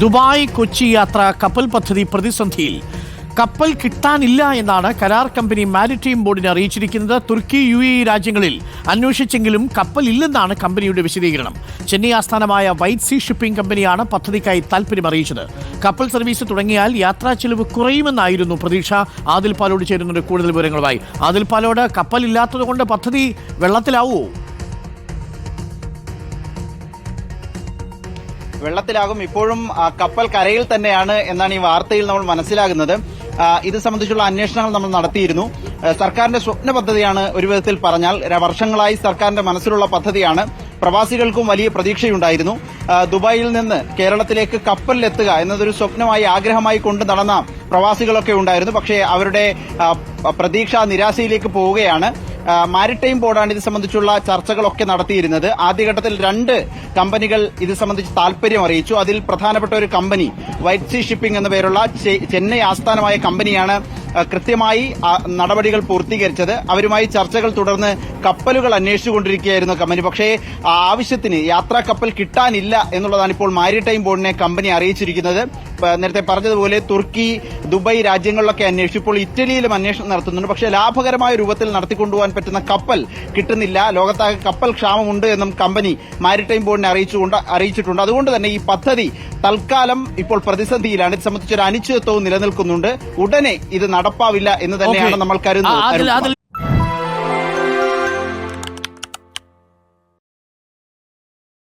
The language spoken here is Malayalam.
ദുബായ് കൊച്ചി യാത്ര കപ്പൽ പദ്ധതി പ്രതിസന്ധിയിൽ. കപ്പൽ കിട്ടാനില്ല എന്നാണ് കരാർ കമ്പനി മാരിടൈം ബോർഡിനെ അറിയിച്ചിരിക്കുന്നത്. തുർക്കി യു എ രാജ്യങ്ങളിൽ അന്വേഷിച്ചെങ്കിലും കപ്പൽ ഇല്ലെന്നാണ് കമ്പനിയുടെ വിശദീകരണം. ചെന്നൈ ആസ്ഥാനമായ വൈറ്റ് സീ ഷിപ്പിംഗ് കമ്പനിയാണ് പദ്ധതിക്കായി താൽപര്യം അറിയിച്ചത്. കപ്പൽ സർവീസ് തുടങ്ങിയാൽ യാത്രാ ചെലവ് കുറയുമെന്നായിരുന്നു പ്രതീക്ഷ. ആദിൽ പാലോട് ചേരുന്നുണ്ട് കൂടുതൽ വിവരങ്ങളുമായി. ആദിൽ പാലോട് കപ്പൽ ഇല്ലാത്തതുകൊണ്ട് പദ്ധതി വെള്ളത്തിലാവുമോ വെള്ളത്തിലാകും. ഇപ്പോഴും കപ്പൽ കരയിൽ തന്നെയാണ് എന്നാണ് ഈ വാർത്തയിൽ നമ്മൾ മനസ്സിലാകുന്നത്. ഇത് സംബന്ധിച്ചുള്ള അന്വേഷണങ്ങൾ നമ്മൾ നടത്തിയിരുന്നു. സർക്കാരിന്റെ സ്വപ്ന പദ്ധതിയാണ് ഒരു വിധത്തിൽ പറഞ്ഞാൽ വർഷങ്ങളായി സർക്കാരിന്റെ മനസ്സിലുള്ള പദ്ധതിയാണ്. പ്രവാസികൾക്കും വലിയ പ്രതീക്ഷയുണ്ടായിരുന്നു. ദുബായിൽ നിന്ന് കേരളത്തിലേക്ക് കപ്പലിലെത്തുക എന്നതൊരു സ്വപ്നമായി ആഗ്രഹമായി കൊണ്ട് നടന്ന പ്രവാസികളൊക്കെ ഉണ്ടായിരുന്നു. പക്ഷേ അവരുടെ പ്രതീക്ഷ നിരാശയിലേക്ക് പോവുകയാണ്. മാരിടൈം ബോർഡാണ് ഇത് സംബന്ധിച്ചുള്ള ചർച്ചകളൊക്കെ നടത്തിയിരുന്നത്. ആദ്യഘട്ടത്തിൽ രണ്ട് കമ്പനികൾ ഇത് സംബന്ധിച്ച് താല്പര്യം അറിയിച്ചു. അതിൽ പ്രധാനപ്പെട്ട ഒരു കമ്പനി വൈറ്റ് സീ ഷിപ്പിംഗ് എന്ന പേരുള്ള ചെന്നൈ ആസ്ഥാനമായ കമ്പനിയാണ് കൃത്യമായി നടപടികൾ പൂർത്തീകരിച്ചത്. അവരുമായി ചർച്ചകൾ തുടർന്ന് കപ്പലുകൾ അന്വേഷിച്ചുകൊണ്ടിരിക്കുകയായിരുന്നു കമ്പനി. പക്ഷേ ആവശ്യത്തിന് യാത്രാ കപ്പൽ കിട്ടാനില്ല എന്നുള്ളതാണ് ഇപ്പോൾ മാരിടൈം ബോർഡിനെ കമ്പനി അറിയിച്ചിരിക്കുന്നത്. നേരത്തെ പറഞ്ഞതുപോലെ തുർക്കി ദുബായ് രാജ്യങ്ങളിലൊക്കെ അന്വേഷിച്ചു. ഇപ്പോൾ ഇറ്റലിയിലും അന്വേഷണം നടത്തുന്നുണ്ട്. പക്ഷേ ലാഭകരമായ രൂപത്തിൽ നടത്തിക്കൊണ്ടുപോകാൻ പറ്റുന്ന കപ്പൽ കിട്ടുന്നില്ല. ലോകത്താകെ കപ്പൽ ക്ഷാമമുണ്ട് എന്നും കമ്പനി മാരിടൈം ബോർഡിനെ അറിയിച്ചുകൊണ്ട് അറിയിച്ചിട്ടുണ്ട്. അതുകൊണ്ട് തന്നെ ഈ പദ്ധതി തൽക്കാലം ഇപ്പോൾ പ്രതിസന്ധിയിലാണ്. ഇത് സംബന്ധിച്ചൊരു അനിശ്ചിതത്വവും നിലനിൽക്കുന്നുണ്ട്. ഉടനെ ഇത് നടപ്പാവില്ല എന്ന് തന്നെയാണ് നമ്മൾ കരുതുന്നത്.